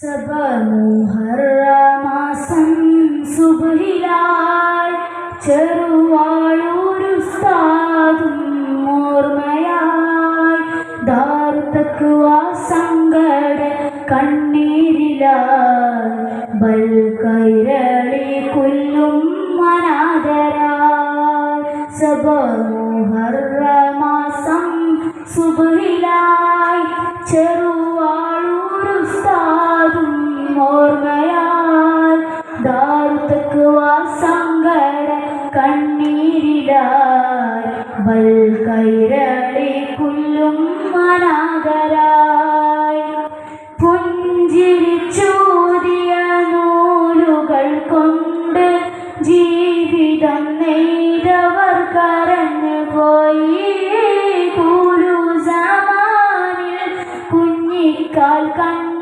സബമുഹറമാസം സുബഹിലായി ചെറുവാളൂരുസ്താദും ഓർമ്മയായി. ദാരുത്തക്കുവ സങ്കട കണ്ണീരിലായി. ബൽ കൈരളി കൊല്ലും മനാദരായി സബമുഹറമാസം സുബഹിലായി ചെറുവാളൂരുസ്താദും ബൽ കൈരളി കുല്ലും മനാദരായി പുഞ്ചിരിച്ചൂതിയ നൂലുകൾ കൊണ്ട് ജീവിതം നെയ്തവർ കരഞ്ഞു പോയി. കുഞ്ഞിക്കാൽ കണ്ണു